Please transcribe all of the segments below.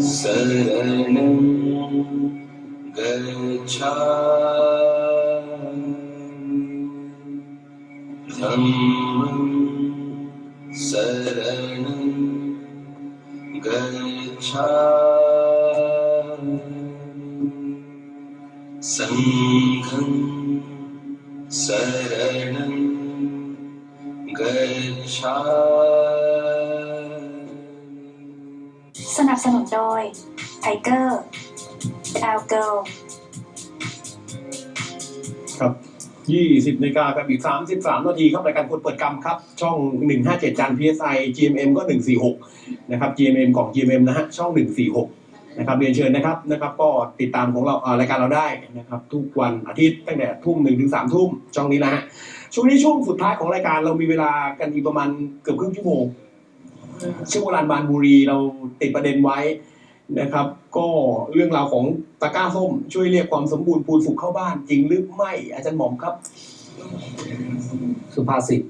शरणं गच्छामि। धम्मं สนับสนุนโดยไทเกอร์ดาวเกิลครับ 20นาฬิกากับอีก 33 นาทีครับรายการคนเปิดกรรมครับ ช่อง 157จัน PSI GMM ก็ 146 นะครับ GMM ของ GMM นะฮะ ช่อง 146 นะครับ เรียนเชิญนะครับ นะครับ ก็ติดตามของเราเรายการเราได้นะครับ ทุกวันอาทิตย์ตั้งแต่ทุ่มหนึ่งถึงสามทุ่มช่องนี้นะฮะ ช่วงนี้ช่วงสุดท้ายของรายการเรามีเวลากันอีกประมาณเกือบครึ่งชั่วโมง ชื่อโบราณบานบุรีเราติดประเด็นไว้นะครับ ก็เรื่องราวของตะกร้าส้ม ช่วยเรียกความสมบูรณ์พูนสุขเข้าบ้าน จริงหรือไม่อาจารย์หม่อมครับ สุภาษิต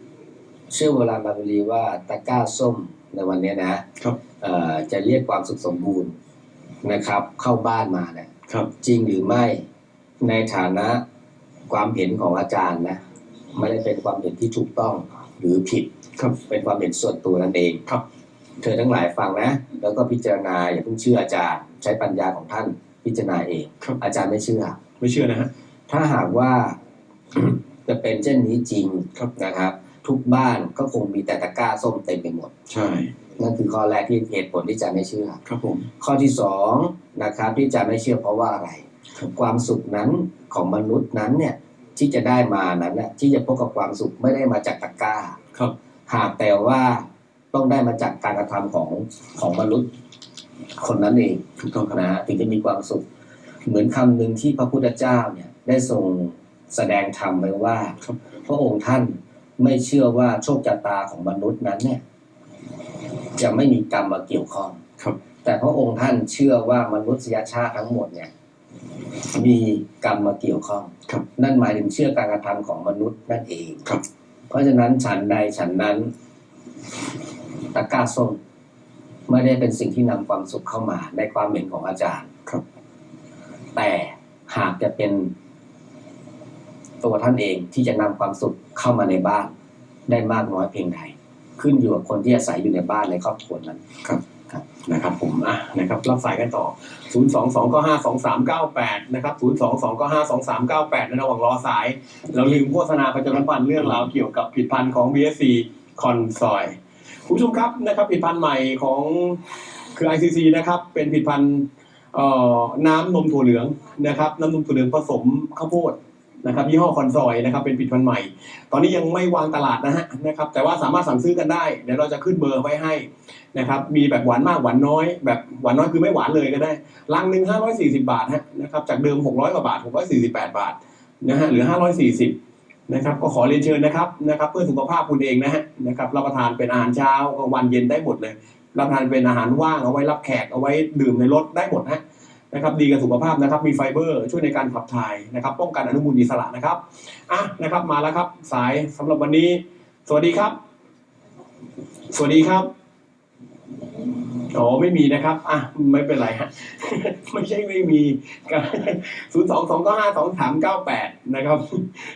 ชื่อโบราณบาลีว่าตะกร้าส้มในวันเนี้ยนะครับเอ่อจะเรียกความสุขสมบูรณ์นะครับ เข้าบ้านมาเนี่ยครับจริงหรือไม่ในฐานะความเห็นของอาจารย์นะไม่ได้เป็นความเห็นที่ถูกต้องหรือผิดครับเป็นความเห็นส่วนตัวนั่นเองครับ เธอทั้งหลายฟังนะ แล้วก็พิจารณาอย่าเพิ่งเชื่ออาจารย์ ใช้ปัญญาของท่านพิจารณาเองครับอาจารย์ไม่เชื่อ ไม่เชื่อนะฮะถ้าหากว่าจะเป็นเช่นนี้จริงครับนะครับ ทุกบ้านก็คงมีแต่ตะกร้าส้มเต็มไปหมด ใช่นั่นคือข้อแรกที่เหตุผลที่จะไม่เชื่อ ครับผม ข้อที่สองนะครับ ที่จะไม่เชื่อเพราะว่าอะไรครับความสุขนั้นของมนุษย์นั้นเนี่ยที่จะได้มานั้นน่ะที่จะพบกับความสุขไม่ได้มาจากตะกร้า ครับ หากแต่ว่า ต้องได้มาจากการกระทำของของมนุษย์คนนั้นเองถูกต้องครับนะฮะถึงจะมีความสุข เหมือนคำหนึ่งที่พระพุทธเจ้าเนี่ยได้ทรงแสดงธรรมไว้ว่าครับพระองค์ท่านไม่เชื่อว่าโชคชะตาของมนุษย์นั้นเนี่ย จะไม่มีกรรมมาเกี่ยวข้องครับ แต่พระองค์ท่านเชื่อว่ามนุษยชาติทั้งหมดเนี่ย มีกรรมมาเกี่ยวข้องครับ นั่นหมายถึงเชื่อการกระทำของมนุษย์นั่นเองครับ เพราะฉะนั้นฉันใดฉันนั้น ตะกร้าส้มไม่ได้เป็นสิ่งที่นำความสุขเข้ามาในความเห็นของอาจารย์ครับ แต่หากจะเป็นตัวท่านเองที่จะนำความสุขเข้ามาในบ้าน ได้มากน้อยเพียงใดขึ้นอยู่กับคนที่อาศัยอยู่ในบ้านในครอบครัวนั้นนะครับผมอะนะครับรับสายกันต่อ 0 2 2ก็5 2 3 9 8 นะครับ 0 2 2ก็5 2 3 9 8 ในระหว่างรอสาย เราลืมโฆษณาประจำวันเรื่องราวเกี่ยวกับผลิตภัณฑ์ของ BSC คอนซอย คุณผู้ชมครับนะครับผลิตภัณฑ์ใหม่ของคือ ICC นะครับเป็นผลิตภัณฑ์เอ่อน้ำนมถั่วเหลืองนะครับน้ำนมถั่วเหลืองผสมข้าวโพดนะครับยี่ห้อคอนซอยนะครับเป็นผลิตภัณฑ์ใหม่ ตอนนี้ยังไม่วางตลาดนะฮะนะครับแต่ว่าสามารถสั่งซื้อกันได้เดี๋ยวเราจะขึ้นเบอร์ไว้ให้นะครับมีแบบหวานมากหวานน้อย แบบหวานน้อยคือไม่หวานเลยก็ได้ลังหนึ่งห้าร้อยสี่สิบาทฮะนะครับจากเดิมหกร้อยกว่าบาทหกร้อยสี่สิบแปดบาทนะฮะหลือห้าร้อยสี่สิบ นะครับก็ขอเรียนเชิญนะครับนะครับ เพื่อสุขภาพคุณเองนะฮะนะครับรับประทานเป็นอาหารเช้ากลางวันเย็นได้หมดเลย รับประทานเป็นอาหารว่างเอาไว้รับแขกเอาไว้ดื่มในรถได้หมดฮะนะครับดีกับสุขภาพนะครับมีไฟเบอร์ช่วยในการขับถ่ายนะครับ ป้องกันอนุมูลอิสระนะครับอะนะครับมาแล้วครับ สายสำหรับวันนี้ สวัสดีครับ สวัสดีครับ อ๋อไม่มีนะครับ อะไม่เป็นไรฮะไม่ใช่ไม่มีศูนย์สองสองก็ห้าสองสามเก้าแปดนะครับ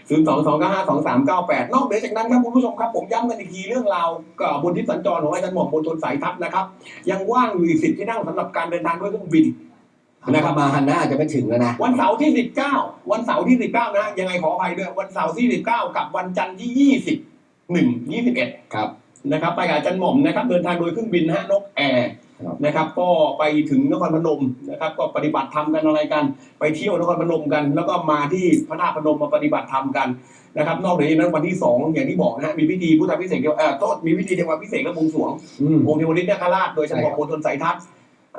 ศูนย์สองสองก็ห้าสองสามเก้าแปดนอกเหนือจากนั้นครับคุณผู้ชมครับ ผมย้ำกันอีกทีเรื่องราวกับบนทิศสัญจรของอาจารย์หม่อมบนทนสายทัพนะครับ ยังว่างอยู่อีกสิบที่นั่งสำหรับการเดินทางด้วยเครื่องบินนะครับมาฮันน่าจะไม่ถึงแล้วนะ วันเสาร์ที่สิบเก้าวันเสาร์ที่สิบเก้านะยังไงขออภัยด้วยวันเสาร์ที่สิบเก้ากับวันจันทร์ที่ยี่สิบหนึ่งยี่สิบเอ็ดครับนะครับไปกับอาจารย์หม่อมนะครับเดินทางโดยเครื่องบินนะฮะนกแอร์ครับ นะครับ ก็ไปถึงนครพนมนะครับ ก็ปฏิบัติธรรมกันอะไรกัน ไปเที่ยวนครพนมกัน แล้วก็มาที่พระธาตุพนมมาปฏิบัติธรรมกันนะครับ นอกจากนั้นวันที่สองอย่างที่บอกนะฮะมีพิธีพุทธพิเศษกเอ่อโทษมีพิธีเทวาพิเศษกและบวงสรวงอืมองค์เทวฤทธิ์นาคราชโดยอาจารย์หม่อมโพธนสายทัศน์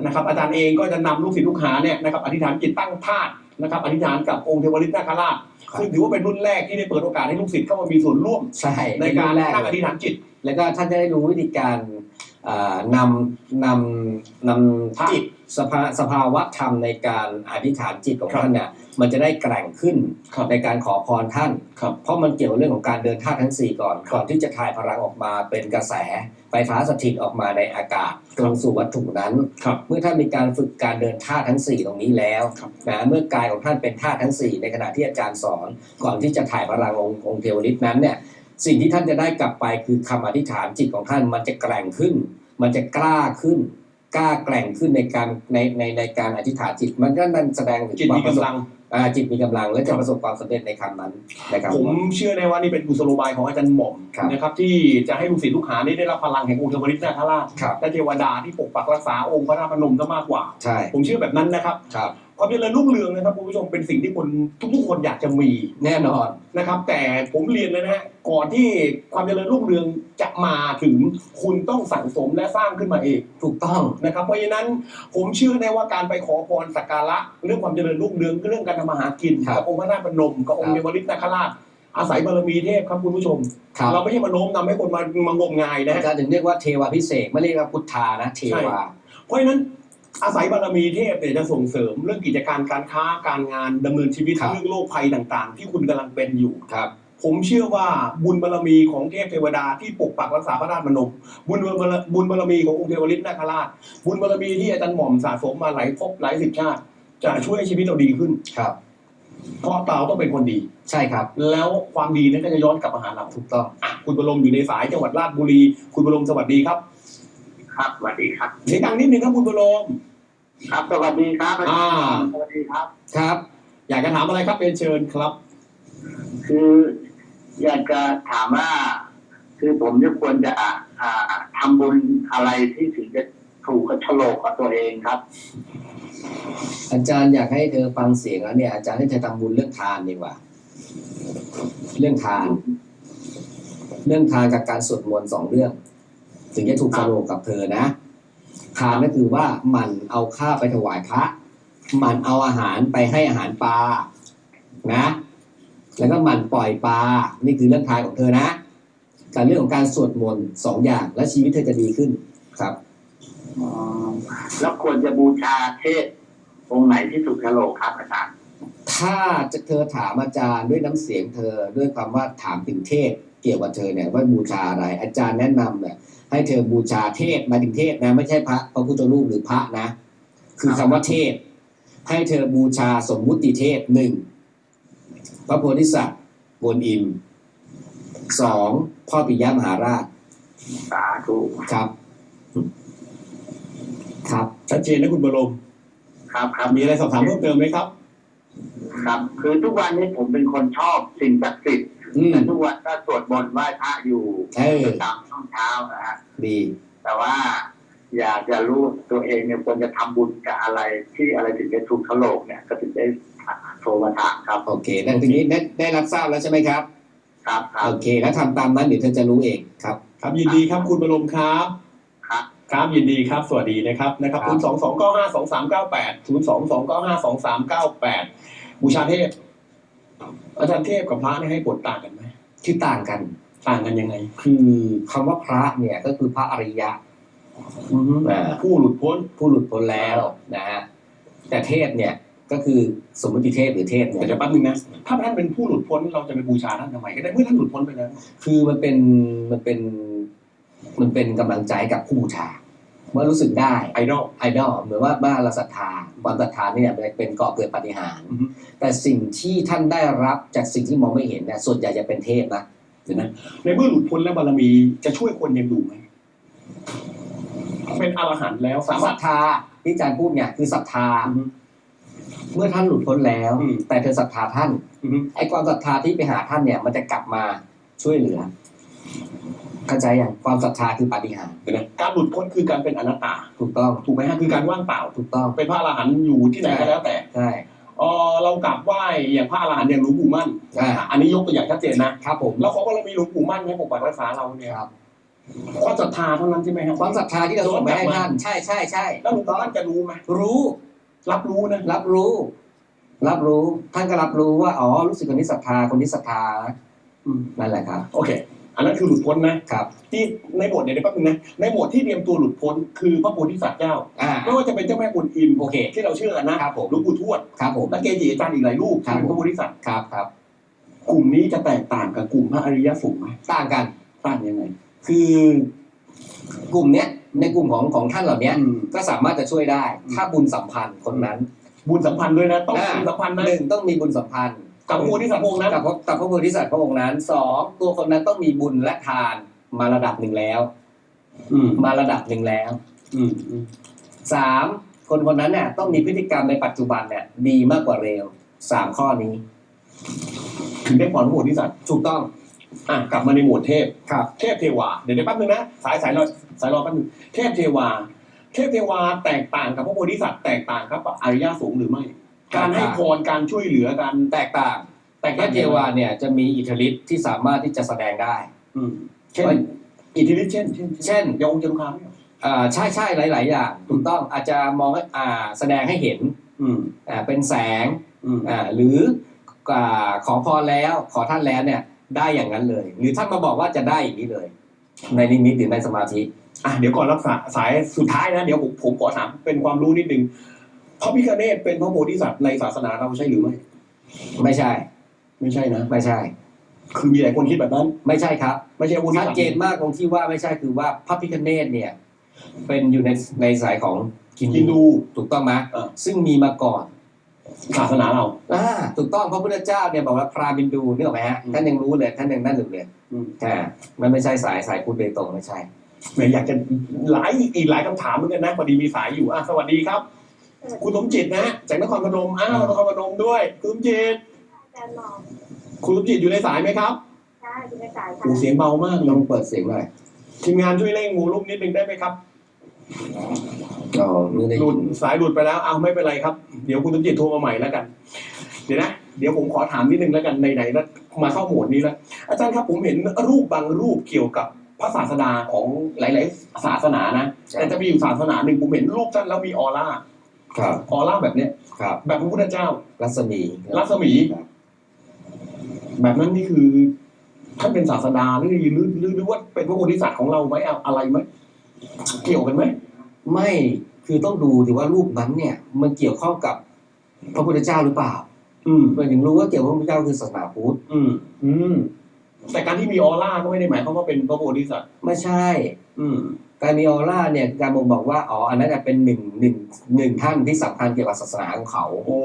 นะครับ อาจารย์เองก็จะนำลูกศิษย์ลูกหาเนี่ยนะครับอธิษฐานจิตตั้งธาตุนะครับอธิษฐานกับองค์เทวฤทธิ์นาคราชครับซึ่งถือว่าเป็นรุ่นแรกที่ได้เปิดโอกาสให้ลูกศิษย์เข้ามามีส่วนร่วมใช่ในการแรกตั้งอธิษฐานจิต แล้วก็ท่านจะได้รู้วิธีการอ่า นำนำนำจิตสภาสภาวะธรรมในการอธิษฐานจิตของครับท่านเนี่ยมันจะได้แกร่งขึ้นครับในการขอพรท่านครับเพราะมันเกี่ยวเรื่องของการเดินธาตุทั้ง 4 ก่อน ก่อนที่จะถ่ายพลังออกมาเป็นกระแสไฟฟ้าสถิตออกมาในอากาศตรงสู่วัตถุนั้นครับเมื่อท่านมีการฝึกการเดินธาตุทั้ง 4 ตรงนี้แล้วครับนะเมื่อกายของท่านเป็นธาตุทั้ง 4 ในขณะที่อาจารย์สอน ก่อนที่จะถ่ายพลังองค์องค์เทวฤทธิ์นั้นเนี่ยสิ่งที่ท่านจะได้กลับไปคือคำอธิษฐานจิตของท่านมันจะแกร่งขึ้น มันจะกล้าขึ้น กล้าแกร่งขึ้นในการในในในการอธิษฐานจิต มันก็นั่นแสดงถึงจิตมีความประสบกำลัง อ่าจิตมีกำลังและครัจะบประสบความสำเร็จในคำนั้นนะครับ ผมเชื่อได้ว่านี่เป็นกุศโลบายของอาจารย์หม่อมครับ นะครับที่จะให้ลูกศิษย์ลูกหานี่ได้รับพลังแห่งองค์เทวฤทธิ์นาคราชครับ และเทวดาที่ปกปักรักษาองค์พระธาตุพนมซะมากกว่า ใช่ผมเชื่อแบบนั้นนะครับ ครับ ความเจริญรุ่งเรืองนะครับคุณผู้ชมเป็นสิ่งที่คนทุกๆคนอยากจะมีแน่นอนนะครับ แต่ผมเรียนเลยนะฮะก่อนที่ความเจริญรุ่งเรืองจะมาถึงคุณต้องสั่งสมและสร้างขึ้นมาเองถูกต้องนะครับ เพราะฉะนั้นผมเชื่อแน่ว่าการไปขอพรสักการะเรื่องความเจริญรุ่งเรืองเรื่องการทำมาหากินครับ กับองค์พระธาตุพนมกับองค์คเทรับวฤทธิ์นาคราชอาศัยบารมีเทพครับคุณผู้ชม ครับเราไม่ใช่มาโน้มนำให้คนมามางมงายนะอาฮะ จารย์ถึงเรียกว่าเทวาพิเศษกไม่เรียกว่าพุทธานะเทวา เพราะฉะนั้น อาศัยบารมีเทพเนี่ยจะส่งเสริมเรื่องกิจการการค้าการงานดำเนินชีวิตครับเรื่องโรคภัยต่างๆ ที่คุณกำลังเป็นอยู่ครับ ผมเชื่อว่าบุญบารมีของเทพเทวดาที่ปกปักรักษาพระธาตุพนมบุญบารบุญบารมีขององค์เทวฤทธิ์นาคราช บุญบารมีที่อาจารย์หม่อมสะสมมาหลายภพหลายสิบชาติ จะช่วยให้ชีวิตเราดีขึ้นครับ เพราะเราต้องเป็นคนดี ใช่ครับ แล้วความดีนั้นก็จะย้อนกลับมาหาเราถูกต้องอะคุณบรมอยู่ในสายจังหวัดราชบุรี คุณบรมสวัสดีครับ ครับสวัสดีครับเสียงดังนิดนึงครับคุณบรม ครับสวัสดีครับอาจารอ่าย์สวัสดีครับ ครับ อยากจะถามอะไรครับเป็นเชิญครับ คือ อยากจะถามว่า คือผมจะควรจะอ่าอ่าทำบุญอะไรที่ถึงจะถูกกับโฉลกกับตัวเองครับ อาจารย์อยากให้เธอฟังเสียงแล้วเนี่ยอาจารย์ให้เธอทำบุญเรื่องทานดีกว่า เรื่องทาน เรื่องทานกับการสวดมนต์สองเรื่อง ถึงจะถูกสโลกกับเธอนะ ทานก็คือว่าหมันเอาข้าวไปถวายพระหมันเอาอาหารไปให้อาหารปลานะ แล้วก็หมันปล่อยปลา นี่คือเรื่องทานของเธอนะกับเรื่องของการสวดมนต์สองอย่าง และชีวิตเธอจะดีขึ้นครับอ๋อแล้วควรจะบูชาเทพองค์ไหนที่ถูกโฉลกครับอาจารย์ถ้าจะเธอถามอาจารย์ด้วยน้ำเสียงเธอด้วยความว่าถามถึงเทพ เกี่ยวกับเธอเนี่ยว่าบูชาอะไร อาจารย์แนะนำเนี่ยให้เธอบูชาเทพหมายถึงเทพนะไม่ใช่พระพระพุทธรูปหรือพระนะ คือคำว่าเทพ ให้เธอบูชาสมมุติเทพหนึ่งพระโพธิสัตว์บนอิมสองพ่อปิยมหาราชสาธุครับ ครับชัดเจนนะคุณบรมครับครับมีอะไรสอบถามเพิ่มเติมไหมครับ ครับ คือทุกวันนี้ผมเป็นคนชอบสิ่งศักดิ์สิทธิ์ อืม แต่ทุกวันก็สวดมนต์ไหว้พระอยู่เออประจำช่วงเช้านะฮะดีแต่ว่า อยากจะรู้ตัวเองเนี่ยควรจะทำบุญกับอะไรที่อะไรถึงจะถูกโฉลกเนี่ย ก็ถึงได้โทรมาถามครับโอเคดังทีนี้ได้ได้รับทราบแล้วใช่ไหมครับ ครับครับ โอเค แล้วทำตามนั้นเดี๋ยวเธอจะรู้เองครับ ครับยินดีครับคุณบรมครับครับ ครับยินดีครับ สวัสดีนะครับนะครับครัคุบณสองสองเก้าห้าสองสามเก้าแปดศูนย์สองสองเก้าห้าสองสามเก้าแปดบูชาเทพ อาจารย์เทพกับพระเนี่ยให้ผลต่างกันไหมคือต่างกันต่างกันยังไง คือคำว่าพระเนี่ยก็คือพระอริยะ อ่า ผู้หลุดพ้น ผู้หลุดพ้นแล้วนะฮะแต่เทพเนี่ยก็คือสมมติเทพหรือเทพเนี่แต่ยเดี๋ยวแป๊บนึงนะ ถ้าท่านเป็นผู้หลุดพ้นเราจะไปบูชาท่านทำไมก็ได้เมื่อท่านหลุดพ้นไปแล้ว คือมันเป็นมันเป็นมันเป็นกำลังใจกับผู้บูชา เมื่อรู้สึกได้ไอดอลไอดอลเหมือนว่าบ้านเราศรัทธาความศรัทธาเนี่ยเป็นก่อเกิดปาฏิหารย์อือฮึแต่สิ่งที่ท่านได้รับจากสิ่งที่มองไม่เห็นเนี่ยส่วนใหญ่จะเป็นเทพนะเดี๋ยวนะในเมื่อหลุดพ้นแล้วบารมีจะช่วยคนยังอยู่ไหมเป็นอรหันต์แล้วสาศมารัรถทธาที่อาจารย์พูดเนี่ยคือศรัทธาอือฮึเมื่อท่านหลุดพ้นแล้วอืมแต่เธอศรัทธาท่านอือฮึไอ้ความศรัทธาที่ไปหาท่านเนี่ย มันจะกลับมาช่วยเหลือ เข้าใจอย่างความศรัทธาคือปาฏิหาริย์เดี๋ยวนะการหลุดพ้นคือการเป็นอนัตตา ถูกต้องถูกไหมฮะคือการว่างเปล่า ถูกต้องเป็นพระอรหันต์อยู่ที่ไหนก็แล้วแต่ใช่ เออเรากราบไหว้อย่างพระอรหันต์อย่างหลวงปู่มั่นอ่าอันนี้ยกตัวอย่างชัดเจนนะครับผมเราขอบารมีหลวงปู่มั่นให้ปกปักรักษาเราเนี่ยครับความศรัทธาเท่านั้นใช่ไหมครับความศรัทธาที่เราส่งไปให้ท่านใช่ใช่ใช่แล้วหลวงปู่มั่นจะรู้ไหมรู้ รับรู้นะรับรู้ รับรู้ท่านก็รับรู้ว่าอ๋อรู้สึกคนนี้ศรัทธาคนนี้ศรัทธาอืมนั่นแหละครับ โอเค อันนั้นคือหลุดพ้นนะครับ ที่ในบทเนี่ยเดี๋ยวแป๊บนึงนะในบทที่เตรียมตัวหลุดพ้นคือพระโพธิสัตว์เจ้าอ่า ไม่ว่าจะเป็นเจ้าแม่กุนอิมโอเค ที่เราเชื่อกันนะครับผม หลวงปู่ทวดครับผม และเกจิอาจารย์อีกหลายรูปครับ ที่เป็นพระโพธิสัตว์ครับครับ กลุ่มนี้จะแตกต่างกับกลุ่มพระอริยสงฆ์ไหมต่างกัน ต่างยังไงคือกลุ่มเนี้ยในกลุ่มของของท่านเหล่าเนี้ย อืมก็สามารถจะช่วยได้ ถ้าบุญสัมพันธ์คนนั้น บุญสัมพันธ์ด้วยนะ ต้องอ่า บุญสัมพันธ์นะหนึ่งต้องมีบุญสัมพันธ์ กับพระโพธิสัตว์พระองค์นั้นกับพระกับพระโพธิสัตว์พระองค์นั้นสองตัวคนนั้นต้องมีบุญและทานมาระดับหนึ่งแล้ว อืมมาระดับหนึ่งแล้ว อืมอืมสามคนคนนั้นเนี่ยต้องมีพฤติกรรมในปัจจุบันเนี่ยดีมากกว่าเร็วสามข้อนี้ ถึงได้พรพระโพธิสัตว์ถูกต้องอะกลับมาในหมวดเทพ ครับ เทพเทวา เดี๋ยวเดี๋ยวแป๊บนึงนะ สายสายรอสายรอแป๊บนึงเทพเทวา เทพเทวาแตกต่างกับพระโพธิสัตว์แตกต่างครับอริยสงฆ์หรือไม่ การให้พรการช่วยเหลือกันแตกต่าง แตกเทต่างพเทวาเนี่ยจะมีอิทธิฤทธิ์ที่สามารถที่จะแสดงได้ อืมเช่นอิทธิฤทธิ์เช่น เช่นเช่นยองค์จำคามอ่าใช่ใช่หลาย ๆ อย่างถูกต้องอาจจะมองให้อ่าแสดงให้เห็น อืมอ่าเป็นแสงอืมอ่าหรืออ่าขอพรแล้วขอท่านแล้วเนี่ยได้อย่างนั้นเลย หรือท่านมาบอกว่าจะได้อย่างนี้เลย ในนิมิตหรือในสมาธิอะเดี๋ยวก่อนรับสายสายสุดท้ายนะ เดี๋ยวผมผมขอถามเป็นความรู้นิดนึง พระพิฆเนศเป็นพระโพธิสัตว์ในศาสนาเราใช่หรือไม่ไม่ใช่ ไม่ใช่นะไม่ใช่ คือมีหลายคนคิดแบบนั้น ไม่ใช่ครับ ไม่ใช่พระโพธิชัดสัตว์เจนมากตรงที่ว่าไม่ใช่คือว่าพระพิฆเนศเนี่ย เป็นอยู่ในในสายของฮินฮินดูดู ถูกต้องไหมเออซึ่งมีมาก่อน ศาสนาเรา อ่าถูกต้องพระพุทธเจ้าเนี่ยบอกว่าพราหมณ์ฮินดูนึกออกไหมฮะอืม ท่านยังรู้เลยท่านยังนั่นอยู่เลยอืมอ่ามันไม่ใช่สายสายพุทธโดยตรงไม่ใช่ แหมอยากจะหลายอีกหลายคำถามเหมือนกันนะพอดีมีสายอยู่อะสวัสดีครับ คุณสมจิตนะจากนครพนมอ้าวนครพนมด้วยคุณสมจิตอาจารย์หมอคุณสมจิตอยู่ในสายไหมครับใช่คุณกระจายค่ะโอ้เสียงเบามากเลลอยงเปิดเสียงหน่อยทีมงานช่วยเร่งวูลุ่มนิดนึงได้ไหมครับอ๋อไม่ได้หลุยิดนสายหลุดไปแล้วเอาไม่เป็นไรครับ เดี๋ยวคุณสมจิตโทรมาใหม่แล้วกัน เดี๋ยวนะ เดี๋ยวผมขอถามนิดนึงแล้วกันไหนๆแล้วมาเข้าโหมดนี้แล้ว อาจารย์ครับผมเห็นรูปบางรูปเกี่ยวกับพระศาสดาของหลาย ๆ ศาสนานะ แต่จะมีอยู่ศาสนาหนึ่งผมเห็นรูปท่านแล้วมีออร่า ครับ ออร่าแบบเนี้ยครับ แบบพระพุทธเจ้า รัศมีรัศมี ครับแบบนั้นนี่คือท่านเป็นศาสดาหรือหรือหรือหรือว่าเป็นพระโพธิสัตว์ของเราไหมเอาอะไรไหมเกี่ยวกันไหมไม่คือต้องดูถือว่ารูปนั้นเนี่ย มันเกี่ยวข้องกับพระพุทธเจ้าหรือเปล่าอืม มันถึงรู้ว่าเกี่ยวกับพระพุทธเจ้าคือศาสนาพุทธอืม อืม แต่การที่มีออร่าก็ไม่ได้หมายความว่าเป็นพระโพธิสัตว์ ไม่ใช่ อืม การมีออร่าเนี่ยการบ่งบอกว่าอ๋ออันนั้นนะเป็นหนึ่งหนึ่งหนึ่งท่านที่สำคัญเกี่ยวกับศาสนาของเขาโอ้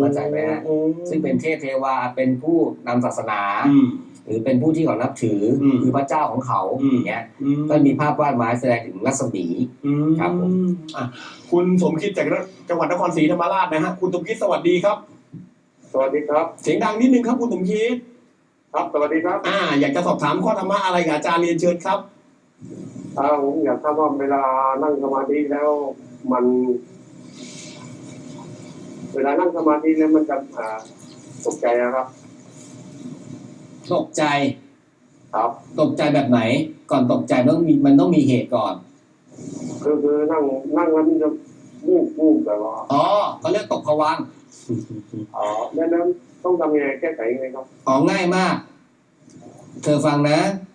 เข้าใจไหมฮะโอ้ซึ่งเป็นเทพเทวาเป็นผู้นำศาสนาอืมหรือเป็นผู้ที่เขานับถืออมคือพระเจ้าของเขาอืมอย่างเงี้ยอืมก็มีภาพวาดไม้แสดงถึงรัศมีอืมครับผมอะคุณสมคิดจากจังหวัดนครศรีธรรมราชนะฮะคุณสมคิดสวัสดีครับ สวัสดีครับ เสียงดังนิดนึงครับ คุณสมคิด ครับสวัสดีครับ อ่า อยากจะสอบถามข้อธรรมะอะไรกับอาจารย์เรียนเชิญครับ อ่าผมอยากทราบว่าเวลานั่งสมาธิแล้วมัน เวลานั่งสมาธิแล้วมันจะอ่าตกใจนะครับ ตกใจ ครับ ตกใจแบบไหน ก่อนตกใจมันต้องมีมันต้องมีเหตุก่อนคือคือนั่งนั่งแล้วมันจะวูบวูบแบบว่าอ๋อเขาเรียกตกผวังค์อ๋อแล้วนั้นต้องทำยังไงแก้ไขยังไงครับอ๋อง่ายมาก เธอฟังนะครับ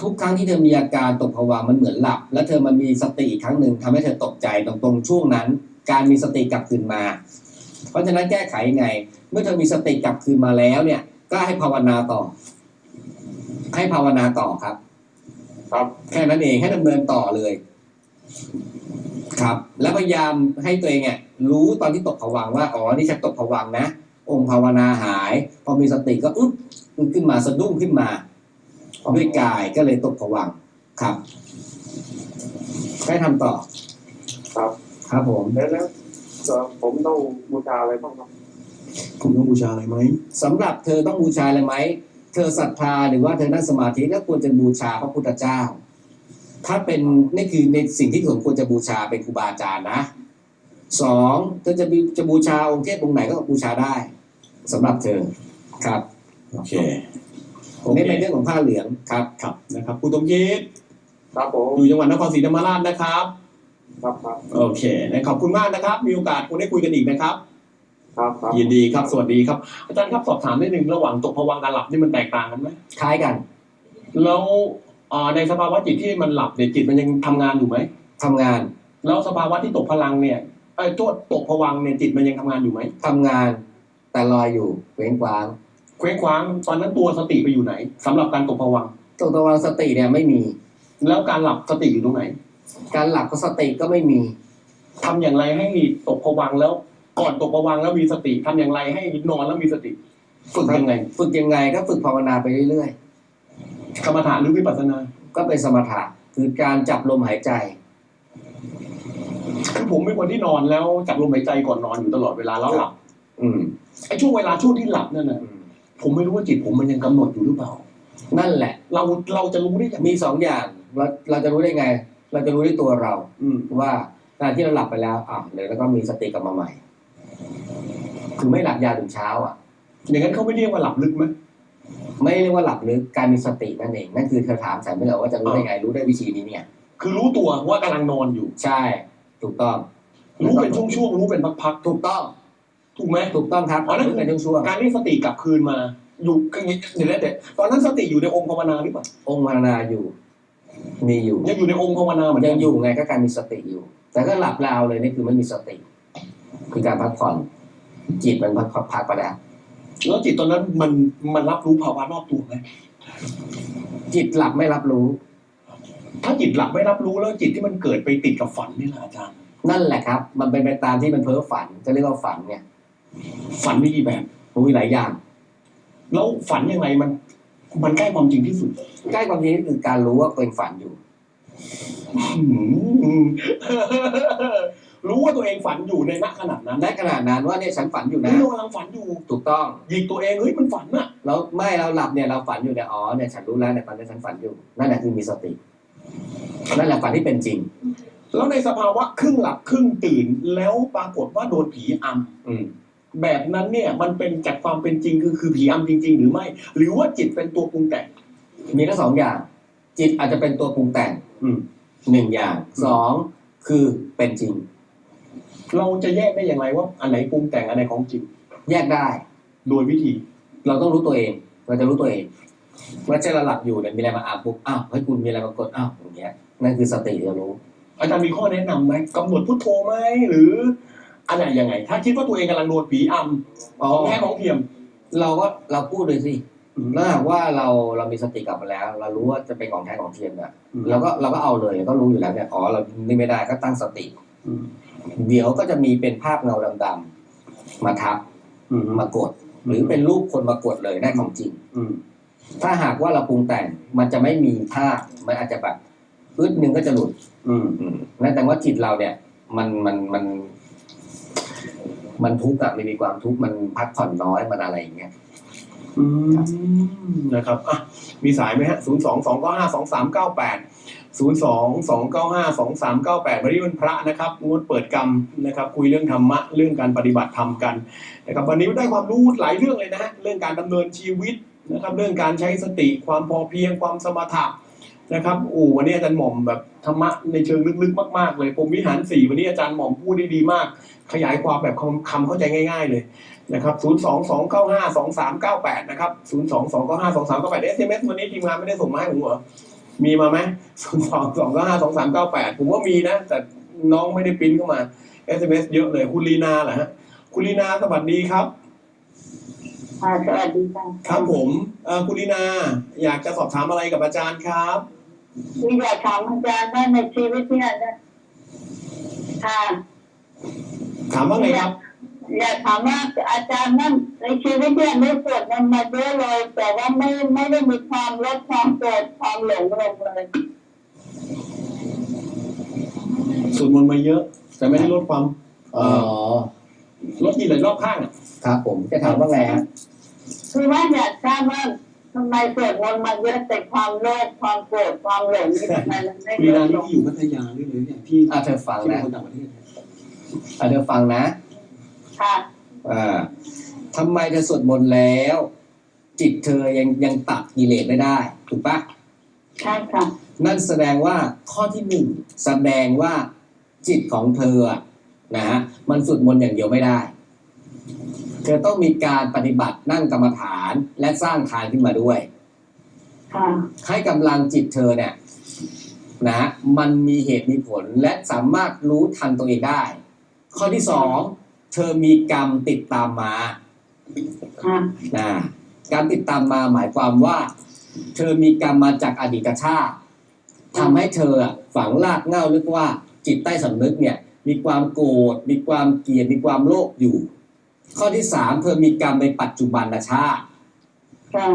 ทุกครั้งที่เธอมีอาการตกผวังค์มันเหมือนหลับ แล้วเธอมันมีสติอีกครั้งหนึ่งทำให้เธอตกใจตรงตรงช่วงนั้น การมีสติกลับคืนมา เพราะฉะนั้นแก้ไขยังไง เมื่อเธอมีสติกลับคืนมาแล้วเนี่ย ก็ให้ภาวนาต่อ ให้ภาวนาต่อครับ ครับแค่นั้นเองให้ดำเนินต่อเลย ครับ แล้วพยายามให้ตัวเองเนี่ยรู้ตอนที่ตกผวังค์ว่าอ๋อนี่ฉันตกผวังค์นะองค์ภาวนาหาย พอมีสติก็อึ๊บขึ้นมาสะดุ้งขึ้นมา ด้วยกายก็เลยตกผวังค์ครับให้ทำต่อครับ ครับผมแล้วแล้วเอ่อผมต้องบูชาอะไรบ้างครับคุณต้องบูชาอะไรไหมสำหรับเธอต้องบูชาอะไรไหม เธอศรัทธาหรือว่าเธอนั่งสมาธิก็ควรจะบูชาพระพุทธเจ้า ถ้าเป็นนี่คือในสิ่งที่สมควรจะบูชาเป็นครูบาอาจารย์นะสองเธอจะบูจะบูชาองค์เทพองค์ไหนก็บูชาได้สำหรับเธอครับ โอเค นี่เป็นเรื่องของผ้าเหลืองครับครับนะครับคุณสมคิดครับผมอยู่จังหวัดนครศรีธรรมราชนะครับ ครับครับโอเคนะขอบคุณมากนะครับ มีโอกาสคงได้คุยกันอีกนะครับ ครับครับยินดีครับ สวัสดีครับ อาจารย์ครับสอบถามนิดนึงระหว่างตกผวังค์กับหลับนี่มันแตกต่างกันไหมคล้ายกันแล้วเอ่อในสภาวะจิตที่มันหลับเนี่ยจิตมันยังทำงานอยู่ไหมทำงานแล้วสภาวะที่ตกพลังเนี่ยไอ้ยโทษตกผวังค์เนี่ยจิตมันยังทำงานอยู่ไหมทำงานแต่ลอยอยู่เว้งกว้าง เคว้งคว้างตอนนั้นตัวสติไปอยู่ไหนสำหรับการตกผวังค์ตัวตะวันสติเนี่ยไม่มี แล้วการหลับสติอยู่ตรงไหนการหลับก็สติก็ไม่มีทำอย่างไรให้ตกผวังค์แล้ว ก่อนตกผวังค์แล้วมีสติทำอย่างไรให้นอนแล้วมีสติ ฝึกยังไงฝึกยังไงก็ฝึกภาวนาไปเรื่อยกรรมฐานหรือวิปัสสนาๆ ก็เป็นสมถะคือการจับลมหายใจ คือผมเป็นคนที่นอนแล้วจับลมหายใจก่อนนอนอยู่ตลอดเวลาแล้วหลับอืมไอ้ช่วงเวลาช่วงที่หลับนั่นน่ะอืม ผมไม่รู้ว่าจิตผมมันยังกำหนดอยู่หรือเปล่า นั่นแหละ เราเราจะรู้ได้ยังไงมีสองอย่างเราเราจะรู้ได้ไง เราจะรู้ได้ตัวเรา อืมว่าการที่เราหลับไปแล้วอะเดี๋ยวแล้วก็มีสติกลับมาใหม่คือไม่หลับยาวถึงเช้า อะ อย่างนั้นเขาไม่เรียกว่าหลับลึกไหมไม่เรียกว่าหลับลึกการมีสตินั่นเองนั่นคือเธอถามฉันไม่เหรอว่าจะรู้ได้ไงรู้ได้วิธีนี้เนี่ย คือรู้ตัวว่ากำลังนอนอยู่ ใช่ ถูกต้อง รู้เป็นช่วงๆรู้เป็นพักถูกต้องๆ ถูกไหมถูกต้องครับอ๋อนั่นคือรู้เป็นช่วงการเรียกสติกลับคืนมา อยู่เดี๋ยวนะเดี๋ยวตอนนั้นสติอยู่ในองค์ภาวนาหรือเปล่าๆองค์ภาวนาอยู่ มีอยู่ยังอยู่ในองค์ภาวนาเหมือนกัยันงอยู่ไงก็การมีสติอยู่ แต่ก็หลับลาวเลยนี่คือไม่มีสติ คือการพักผ่อนจิตมันพักพักไปแล้วแล้วจิตตอนนั้นมันมันรับรู้ภาวะรอบตัวไหมจิตหลับไม่รับรู้ ถ้าจิตหลับไม่รับรู้แล้วจิตที่มันเกิดไปติดกับฝันนี่แหละอาจารย์นั่นแหละครับ มันเป็นไปตามที่มันเพ้อฝันจะเรียกว่าฝันเนี่ย ฝันมีกี่แบบมันมีหลายอย่าง แล้วฝันยังไงมัน มันใกล้ความจริงที่สุด ใกล้ความจริงก็คือการรู้ว่าตัวเองฝันอยู่อืมรู้ว่าตัวเองฝันอยู่ในณขนาดนั้นในขนาดนั้นว่าเนี่ยฉันฝันอยู่นะนี่เรากำลังฝันอยู่ถูกต้องหยิกตัวเองเฮ้ยมันฝันน่ะแล้วไม่เราหลับเนี่ยเราฝันอยู่เนี่ยอ๋อเนี่ยฉันรู้แล้วเนี่ยตอนนี้ฉันฝันอยู่นั่นแหละคือมีสตินั่นแหละฝันที่เป็นจริง แล้วในสภาวะครึ่งหลับครึ่งตื่นแล้วปรากฏว่าโดนผีอำอืม แบบนั้นเนี่ยมันเป็นจากความเป็นจริงคือคือผีอำจริง ๆ หรือไม่ หรือว่าจิตเป็นตัวปรุงแต่ง มีทั้งสองอย่าง จิตอาจจะเป็นตัวปรุงแต่งอืมหนึ่งอย่างอืมสองคือเป็นจริง เราจะแยกได้อย่างไรว่าอันไหนปรุงแต่งอันไหนของจริง แยกได้ โดยวิธี เราต้องรู้ตัวเอง เราจะรู้ตัวเองว่าเช่นเราหลับอยู่เนี่ยมีอะไรมาอาบปุ๊บอ้าวเฮ้ยคุณมีอะไรมากดอ้าวอย่างเงี้ยนั่นคือสติเรารู้อาจารย์มีข้อแนะนำไหมกำหนดพุทโธไหมหรือ อะไรยังไง ถ้าคิดว่าตัวเองกำลังโดนผีอำอ๋อ ของแท้ของเทียม เราก็เราพูดเลยสิอืม ถ้าหากว่าเราเรามีสติกลับมาแล้ว เรารู้ว่าจะเป็นของแท้ของเทียมเนี่ยอืมเราก็เราก็เอาเลยก็รู้อยู่แล้วเนี่ยอ๋อเรานี่ไม่ได้ก็ตั้งสติ อืมเดี๋ยวก็จะมีเป็นภาพเงาดำๆมาทับอืม มากด หรือเป็นรูปคนมากดเลยได้ของจริง อืม ถ้าหากว่าเราปรุงแต่งมันจะไม่มีภาพมันอาจจะแบบอึดหนึ่งก็จะหลุดอืม อืมนั่นแต่ว่าจิตเราเนี่ย มันมันมัน มันทุกข์อะมันมีความทุกข์มันพักผ่อนน้อยมันอะไรอย่างเงี้ย อืมนะครับอะมีสายไหมฮะศูนย์สองสองเก้าห้าสองสามเก้าแปดศูนย์สองสองเก้าห้าสองสามเก้าแปดวันนี้วันพระนะครับงดเปิดกรรมนะครับ คุยเรื่องธรรมะเรื่องการปฏิบัติธรรมกันนะครับวันนี้ได้ความรู้หลายเรื่องเลยนะฮะเรื่องการดำเนินชีวิตนะครับ เรื่องการใช้สติความพอเพียงความสมถะ นะครับโอ้วันนี้อาจารย์หม่อมแบบธรรมะในเชิงลึกๆ มากๆ เลยผมวิหารสี่วันนี้อาจารย์หม่อมพูดได้ดีมาก ขยายความแบบคำคำเข้าใจง่าย ๆ เลยนะครับ0 2 2 9 5 2 3 9 8นะครับ0 2 2 9 5 2 3 9 8 SMS วันนี้ทีมงานไม่ได้ส่งมาให้ผมเหรอมีมาไหม0 2 2 9 5 2 3 9 8ผมว่ามีนะ แต่น้องไม่ได้ปริ้นเข้ามา SMS เยอะเลยคุณลีนาเหรอฮะคุณลีนาสวัสดีครับ ค่ะสวัสดีค่ะครับผมเอ่อคุณลีนา อยากจะสอบถามอะไรกับอาจารย์ครับ มีอยากถามอาจารย์ว่าในชีวิตเนี่ยนะค่ะถามว่าไงครับ อยากถามว่าอาจารย์นั่นในชีวิตเนี่ยไม่สวดมนต์มาเยอะเลยแต่ว่าไม่ไม่ได้มีความลดความโกรธความหลงลงเลยสวดมนต์มาเยอะ แต่ไม่ได้ลดความอ๋อ ลดกี่เลยรอบข้างอะครับผมจะถามว่าไงฮะคือว่าอยากทราบว่าทำไมสวดมนต์มาเยอะแต่ความโลภความโกรธความหลงนี่ทำไมมันไม่คุณลีลนาดลนี่งที่อยู่พัทยาด้วยเลยเนี่ยที่อะเธอฟังที่เป็นนะคนต่างประเทศอะเธอฟังนะ ค่ะอ่าทำไมเธอสวดมนต์แล้ว จิตเธอยังยังตัดกิเลสไม่ได้ ถูกปะใช่ค่ะนั่นแสดงว่าข้อที่หนึ่งแสดงว่าจิตของเธออะ นะฮะมันสวดมนต์อย่างเดียวไม่ได้เธอต้องมีการปฏิบัตินั่งกรรมฐานและสร้างทานขึ้นมาด้วยค่ะให้กำลังจิตเธอเนี่ยนะมันมีเหตุมีผลและสามารถรู้ทันตัวเองได้ ข้อที่สองเธอมีกรรมติดตามมาค่ะนะการติดตามมาหมายความว่า เธอมีกรรมมาจากอดีตชาติทำให้เธออะฝังรากเหง้าลึกว่าจิตใต้สำนึกเนี่ย มีความโกรธมีความเกลียดมีความโลภอยู่ ข้อที่สามเธอมีกรรมในปัจจุบันชาติค่ะ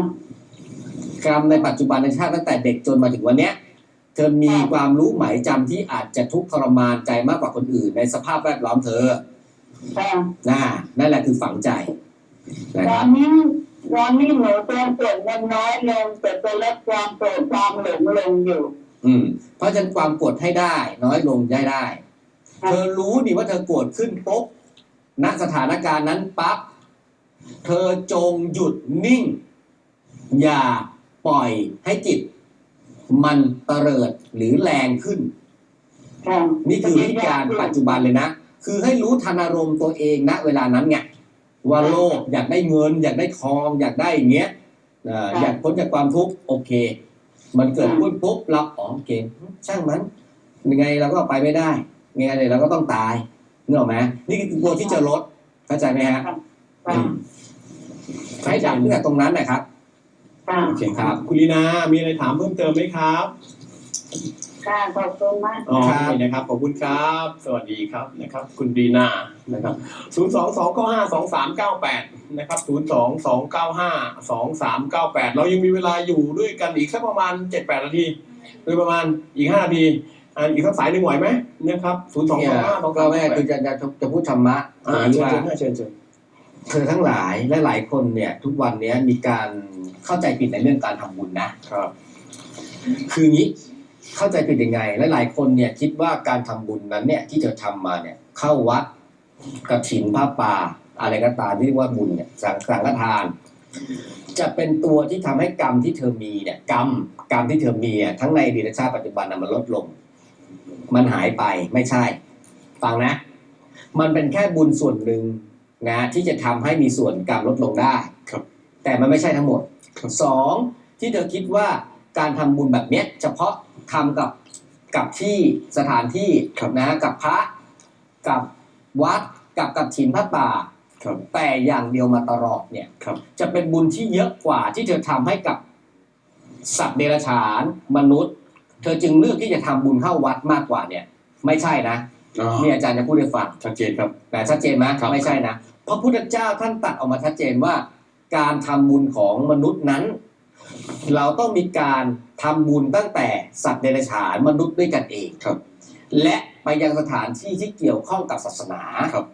กรรมในปัจจุบันชาติตั้งแต่เด็กจนมาถึงวันเนี้ย เธอมีความรู้หมายจำที่อาจจะทุกข์ทรมานใจมากกว่าคนอื่น ในสภาพแวดล้อมเธอค่ะน่านั่นแหละคือฝังใจนะตคอรับนนี้ตอนนี้หนูตัวเกิดมันน้อยลงแต่จะลดความโกรธความหลงลงอยู่ อืม เพราะฉะนั้นความโกรธให้ได้ น้อยลงได้ได้ เธอรู้นี่ว่าเธอโกรธขึ้นปุ๊บณสถานการณ์นั้นปั๊บเธอจงหยุดนิ่ง อย่าปล่อยให้จิต มันเตริดหรือแรงขึ้นค่ะนี่คือวิธีการปัจจุบันเลยนะ คือให้รู้ทันอารมณ์ตัวเองณเวลานั้นไงว่าโลภอยากได้เงิน อยากได้ทอง อยากได้อย่างเงี้ยเอ่ออยากพ้นจากความทุกข์โอเค มันเกิดขึ้นปุ๊บเราอ๋อโอเคช่างมันยังไงเราก็ไปไม่ได้ ยังไงเราก็ต้องตายนึกออกไหมนี่คือตัวที่จะลดเข้าใจไหมฮะค่ะใช้ดับตั้งแต่ตรงนั้นนะครับค่ะโอเคครับ คุณลีนามีอะไรถามเพิ่มเติมไหมครับค่ะขอบคุณมากอ๋อครับโอเคนะครับ ขอบคุณครับ สวัสดีครับนะครับ คุณดีนานะครับศูนย์สองสองเก้าห้าสองสามเก้าแปดนะครับศูนย์สองสองเก้าห้าสองสามเก้าแปดเรายังมีเวลาอยู่ด้วยกันอีกสักประมาณเจ็ดแปดนาที โดยประมาณอีกห้านาที อ่าอีกสักสายหนึ่งไหวไหมนะครับศูนย์สองเนี่สยองห้าสองก็สามแม่เก้าแปคือดจะจะจะพูดธรรมะอ่าหรือเชิญว่าเชิญเชิญเชิญเธอทั้งหลายและหลายคนเนี่ย ทุกวันเนี้ยมีการเข้าใจผิดในเรื่องการทำบุญนะครับ คืองี้เข้าใจผิดยังไงและหลายคนเนี่ยคิดว่าการทำบุญนั้นเนี่ย ที่เธอทำมาเนี่ย เข้าวัดกระถินผ้าป่า อะไรก็ตามที่เรียกว่าบุญเนี่ยสังสังฆทาน จะเป็นตัวที่ทำให้กรรมที่เธอมีเนี่ย กรรมกรรมที่เธอมีเนี่ยทั้งในอดีตชาติปัจจุบันน่ะมันลดลง มันหายไปไม่ใช่ ฟังนะ มันเป็นแค่บุญส่วนหนึ่งนะ ที่จะทำให้มีส่วนกรรมลดลงได้ครับ แต่มันไม่ใช่ทั้งหมดครับสองที่เธอคิดว่าการทำบุญแบบเนี้ย เฉพาะทำกับกับที่สถานที่นะกับพระกับวัดกับกับถินพระป่าครับแต่อย่างเดียวมาตลอดเนี่ยครับจะเป็นบุญที่เยอะกว่าที่เธอทำให้กับสัตว์เดรัจฉานมนุษย์ เธอจึงเลือกที่จะทำบุญเข้าวัดมากกว่าเนี่ย ไม่ใช่นะอ๋อนี่อาจารย์จะพูดให้ฟังชัดเจนครับแต่ชัดเจนไหมครับไม่ใช่นะพระพุทธเจ้าท่านตัดออกมาชัดเจนว่า การทำบุญของมนุษย์นั้น เราต้องมีการทำบุญตั้งแต่สัตว์เดรัจฉานมนุษย์ด้วยกันเองครับ และไปยังสถานที่ที่เกี่ยวข้องกับศาสนาครับ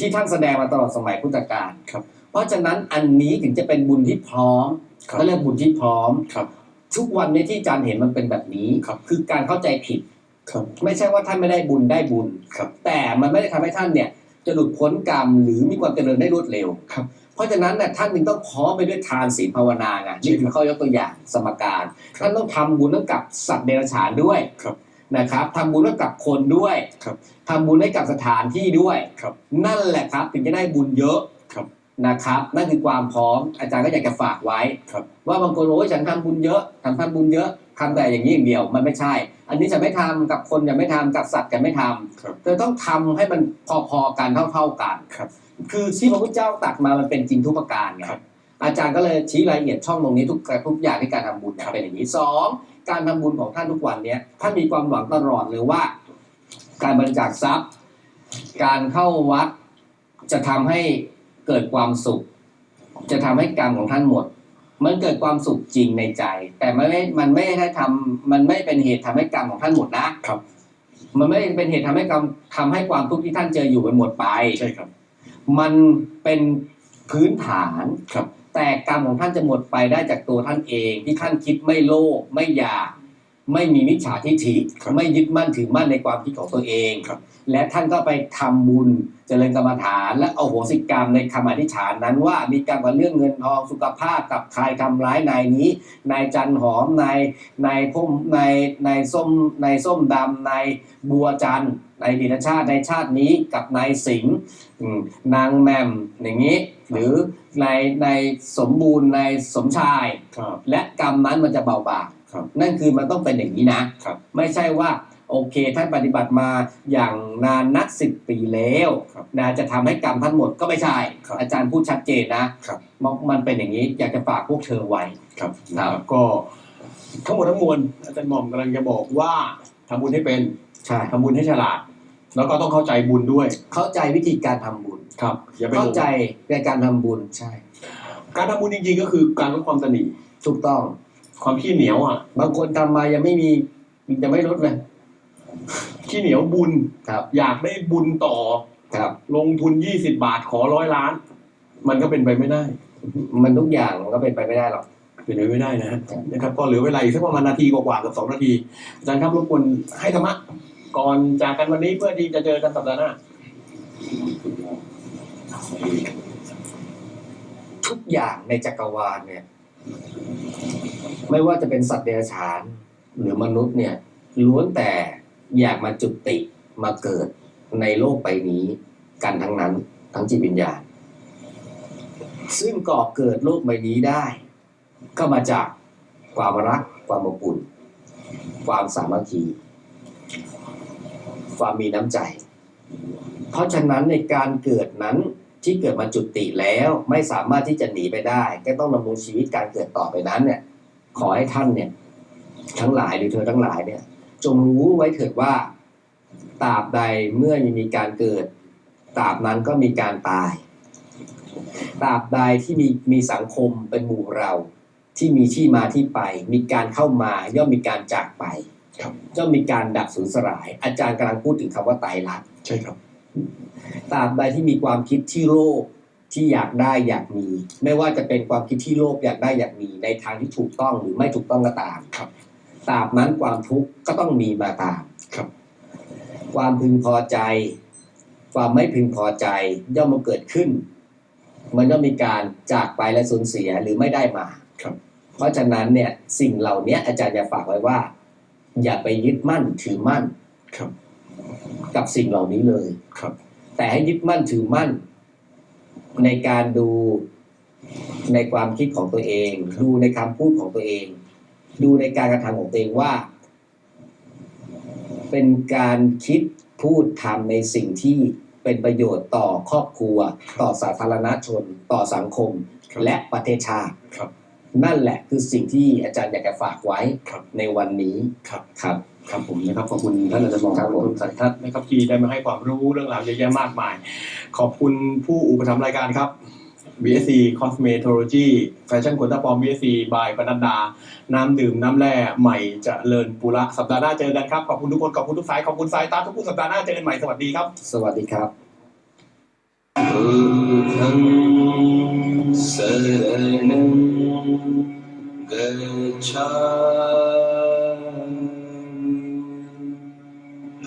ที่ท่านแสดงมาตลอดสมัยพุทธกาลครับ เพราะฉะนั้นอันนี้ถึงจะเป็นบุญที่พร้อมครับเขาเรียกบุญที่พร้อมครับ ทุกวันนี้ที่อาจารย์เห็นมันเป็นแบบนี้ครับคือการเข้าใจผิดครับไม่ใช่ว่าท่านไม่ได้บุญได้บุญครับ แต่มันไม่ได้ทำให้ท่านเนี่ย จะหลุดพ้นกรรมหรือมีความเจริญได้รวดเร็วครับ เพราะฉะนั้นเนี่ยท่านจึงต้องพร้อมไปด้วยทานศีลภาวนาไงนี่คือข้อยกตัวอย่างสมการ ท่านต้องทำบุญให้กับสัตว์เดรัจฉานด้วยครับนะครับทำบุญให้กับคนด้วยครับทำบุญให้กับสถานที่ด้วยครับ นั่นแหละครับถึงจะได้บุญเยอะครับ นะครับ นั่นคือความพร้อมอาจารย์ก็อยากจะฝากไว้ ครับว่าบางคนโอ้ยฉันทำบุญเยอะทำทำบุญเยอะทำแต่อย่างนี้อย่างเดียวมันไม่ใช่ อันนี้จะไม่ทำกับคนจะไม่ทำกับสัตว์จะไม่ทำครับ เธอต้องทำให้มันพอๆกันเท่าๆกัน ครับ คือที่พระพุทธเจ้าตัดมามันเป็นจริงทุกประการไงครับอาจารย์ก็เลยชี้รายละเอียดช่องตรงนี้ทุกทุกอย่างที่การทำบุญเนี่ยเป็นอย่างนี้สองการทำบุญของท่านทุกวันเนี้ยท่านมีความหวังตลอดเลยว่า การบริจาคทรัพย์ การเข้าวัดจะทำให้ เกิดความสุข จะทำให้กรรมของท่านหมด มันเกิดความสุขจริงในใจ แต่มันไม่ มันไม่ได้ทำมันไม่เป็นเหตุทำให้กรรมของท่านหมดนะครับ มันไม่ได้เป็นเหตุทำให้กรรมทำให้ความทุกข์ที่ท่านเจออยู่มันหมดไปใช่ครับ มันเป็นพื้นฐานครับ แต่กรรมของท่านจะหมดไปได้จากตัวท่านเอง ที่ท่านคิดไม่โลภไม่อยาก ไม่มีมิจฉาทิฏฐิครับไม่ยึดมั่นถือมั่นในความคิดของตัวเองครับ และท่านก็ไปทำบุญเจริญกรรมฐาน และเอาโหสิกรรมในคำอธิษฐานนั้นว่ามีกรรมกับเรื่องเงินทองสุขภาพกับใครทำร้ายนายนี้นายจันหอมนายนายพุ่มนายนายส้มนายส้มดำนายบัวจันทร์ในดินชาติในชาตินี้กับนายสิงห์อืมนางแหมมอย่างนี้ หรือในในสมบูรณ์ในสมชายครับและกรรมนั้นมันจะเบาบาง ครับนั่นคือมันต้องเป็นอย่างนี้นะ ครับไม่ใช่ว่าโอเคท่านปฏิบัติมาอย่างนานนักสิบปีแล้วครับนะจะทำให้กรรมท่านหมดก็ไม่ใช่ ครับอาจารย์พูดชัดเจนนะครับ มันมันเป็นอย่างนี้อยากจะฝากพวกเธอไว้ ครับครับก็ทั้งหมดทั้งมวลอาจารย์หม่อมกำลังจะบอกว่าทำบุญให้เป็นใช่ ทำบุญให้ฉลาด แล้วก็ต้องเข้าใจบุญด้วยเข้าใจวิธีการทำบุญ ครับอย่าไปหลเข้างใจในการทำบุญใช่ การทำบุญจริงๆก็คือการลดความตนีถูกต้อง ความขี้เหนียวอะ บางคนทำมายังไม่มียังไม่ลดเลยขี้เหนียวบุญครับ อยากได้บุญต่อ ครับ ลงทุนยี่สิบาทขอร้อยล้าน มันก็เป็นไปไม่ได้ มันทุกอย่างมันก็เป็นไปไม่ได้หรอกเป็นไปไม่ได้นะฮะนะครับ ก็เหลือเวลาอีกสักประมาณนาทีกว่าๆเกับสองนาทีอาจารย์ครับรบกวนให้ธรรมะก่อนจากกันวันนี้เพื่อที่จะเจอกันสัปดาห์หน้าทุกอย่างในจักรวาลเนี่ย ไม่ว่าจะเป็นสัตว์เดรัจฉานหรือมนุษย์เนี่ยล้วนแต่อยากมาจุติมาเกิดในโลกใบนี้กันทั้งนั้น ทั้งจิตวิญญาณ ซึ่งก่อเกิดโลกใบนี้ได้ ก็มาจากความรัก ความอบอุ่น ความสามัคคีความมีน้ำใจ เพราะฉะนั้นในการเกิดนั้น ที่เกิดมาจุติแล้วไม่สามารถที่จะหนีไปได้ ก็ต้องดำรงชีวิตการเกิดต่อไปนั้นเนี่ย ขอให้ท่านเนี่ย ทั้งหลายหรือเธอทั้งหลายเนี่ย จงรู้ไว้เถิดว่าตราบใดเมื่อยังมีการเกิดตราบนั้นก็มีการตายตราบใดที่มีมีสังคมเป็นหมู่เราที่มีที่มาที่ไป มีการเข้ามาย่อมมีการจากไปครับย่อมมีการดับสูญสลาย อาจารย์กำลังพูดถึงคำว่าไตรลักษณ์ใช่ครับ ตราบใดที่มีความคิดที่โลภที่อยากได้อยากมี ไม่ว่าจะเป็นความคิดที่โลภอยากได้อยากมี ในทางที่ถูกต้องหรือไม่ถูกต้องก็ตามครับตราบนั้นความทุกข์ก็ต้องมีมาตามครับ ความพึงพอใจ ความไม่พึงพอใจย่อมมาเกิดขึ้น มันย่อมมีการจากไปและสูญเสียหรือไม่ได้มาครับ เพราะฉะนั้นเนี่ยสิ่งเหล่านี้อาจารย์จะฝากไว้ว่า อย่าไปยึดมั่นถือมั่นครับ กับสิ่งเหล่านี้เลยครับ แต่ให้ยึดมั่นถือมั่น ในการดูในความคิดของตัวเอง ดูในคำพูดของตัวเอง ดูในการกระทำของตัวเองว่า เป็นการคิดพูดทำในสิ่งที่เป็นประโยชน์ต่อครอบครัว ต่อสาธารณชน ต่อสังคมครับและประเทศชาติครับนั่นแหละคือสิ่งที่อาจารย์อยากจะฝากไว้ครับในวันนี้ครับ ครับผมนะครับขอบคุณท่านอาจารย์มองครับคุณสันทัศน์นะครับที่ได้มาให้ความรู้เรื่องราวเยอะแยะมากมาย ขอบคุณผู้อุปถัมภ์รายการครับ BSC Cosmetology Fashion นขนตาปลอม BSC by ปนัดดา น้ำดื่มน้ำแร่ใหม่จะเจริญปุระสัปดาห์หน้าเจอกันครับ ขอบคุณทุกคน ขอบคุณทุกสาย ขอบคุณสายตาทุกผู้สัปดาห์หน้าเจอกันใหม่ สวัสดีครับ สวัสดีครับสอทั้งกัจฉา